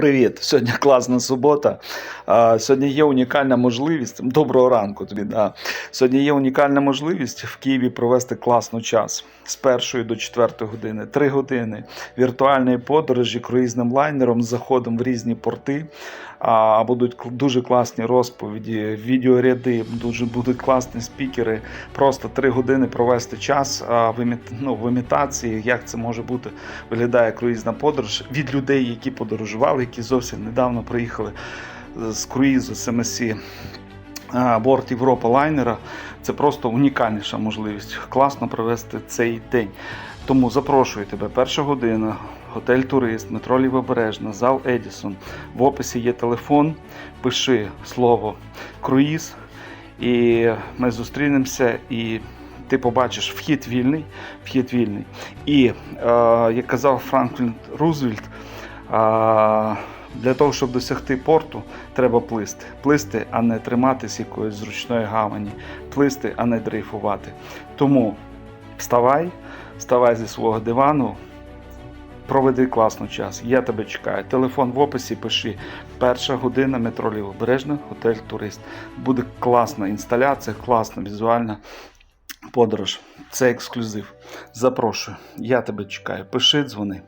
Привіт! Сьогодні класна субота. Сьогодні є унікальна можливість. Доброго ранку тобі. Да. Сьогодні є унікальна можливість в Києві провести класну час з першої до четвертої години, три години віртуальної подорожі круїзним лайнером з заходом в різні порти. А, Будуть дуже класні розповіді, відеоряди, дуже будуть класні спікери. Просто три години провести час в, іміт, ну, в імітації, як це може бути, виглядає круїзна подорож від людей, які подорожували, які зовсім недавно приїхали з круїзу з MSC а, борт Європа лайнера. Це просто унікальніша можливість класно провести цей день. Тому запрошую тебе. Перша година, готель Турист, метро Лівобережна, зал Едісон. В описі є телефон. Пиши слово круїз, і ми зустрінемося. І ти побачиш вхід вільний, вхід вільний. І е, як казав Франклін Рузвельт, е, для того, щоб досягти порту, треба плисти. Плисти, а не триматись якоїсь зручної гавані, плисти, а не дрейфувати. Тому вставай, вставай зі свого дивану. Проведи класно час. Я тебе чекаю. Телефон в описі пиши. Перша година метро Лівобережна, готель Турист. Буде класна інсталяція, класна візуальна подорож. Це ексклюзив. Запрошую. Я тебе чекаю. Пиши, дзвони.